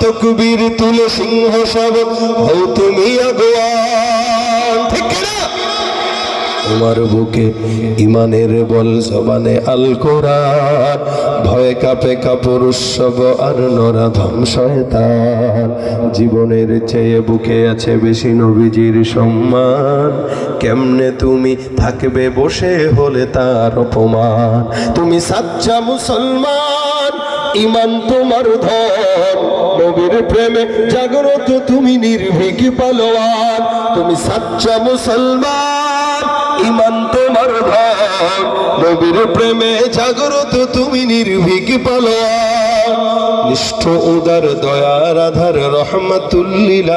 তকবীর তুলে সিংহ সব তুমি তোমার বুকে ইমানের বল জবানে আল কোরআন। ভয়ে কাপে কাপড় উৎসব আর নরাধম শয়তান। জীবনের চেয়ে বুকে আছে বেশি নবীজির সম্মান। কেমনে তুমি থাকবে বসে হলে তার অপমান? তুমি সাচ্চা মুসলমান। ইমান তোমার ধন। নবীর প্রেমে জাগ্রত তুমি নির্ভীক পালোয়ান। তুমি সাচ্চা মুসলমান, ইমান তোমার ধন। নবীর প্রেমে জাগ্রত তুমি নির্ভীক পালোয়ান। নিষ্ঠ উদার দয়ার আধার রহমাতুল্লিল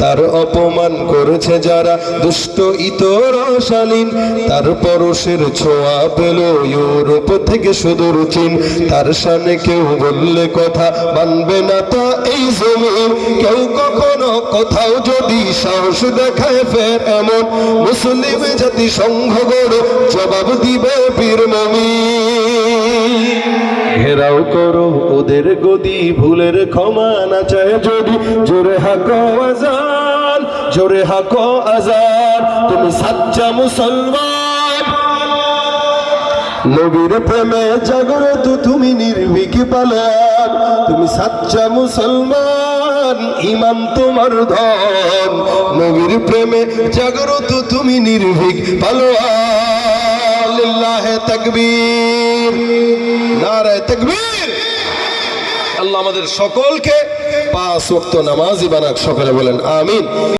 তার অপমান করেছে যারা দুষ্ট, ইতর শালীন তার পরশের ছোঁয়া পেল ইউরোপ থেকে সুদূর চীন। তার সামনে কেউ বললে কথা মানবে না তা এই জমিন। কেউ কখনো কোথাও যদি সাহস দেখায় ফের এমন। মুসলিম জাতি সংঘ জবাব দিবে বীর মমিন। ঘেরাও করো, ওদের গদি ভুলের ক্ষমা না চায় যদি। জোরে হাকো আজান, জোরে হাকো আজান, তুমি সাচ্চা মুসলমান। নবীর প্রেমে জাগ্রত তুমি নির্ভীক পালান তুমি সাচ্চা মুসলমান, ইমান তোমার ধন। নবীর প্রেমে জাগ্রত তুমি নির্ভীক পালোয়ান লিল্লাহে তাকবীর। আল্লাহ আমাদের সকলকে পাঁচ ওক্ত নামাজি বানাক সকলে বলেন আমিন।